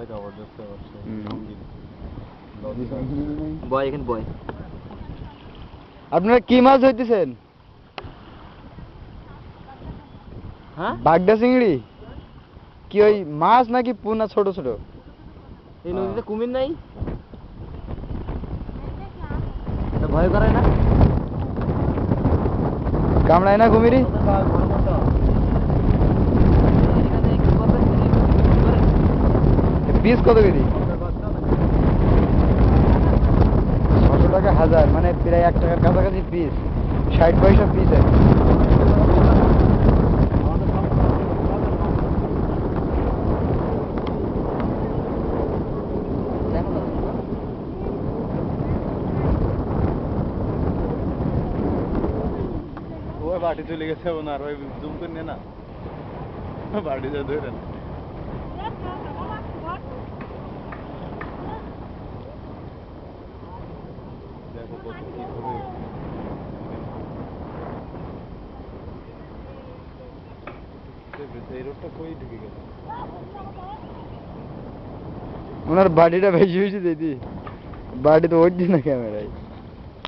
দেখাবো দেখতে পাচ্ছি। বয় এখানে বয়। আপনারা কি মাছ ধরতেছেন? হ্যাঁ? বাগদা চিংড়ি? কি ওই মাছ নাকি পুনা ছোট ছোট? এই নদীতে কুমির নাই? ভয় করে না? কামড়ায় না কুমিরি এখানে কি করবে? কি করে? পিস কত কেজি ছশো টাকা হাজার মানে প্রায় এক টাকার কাছাকাছি পিস ষাট পয়সা পিস না। ওই বাটি চলে গেছে ওনার ওই জুম করে নে। না বাটি যা ধরেন দেখো কত কি করে এই রোডটা কই ঢুকে গেল ওনার বাড়িটা বেশি বেশি দিদি বাড়ি তো ওঠছি না ক্যামেরায়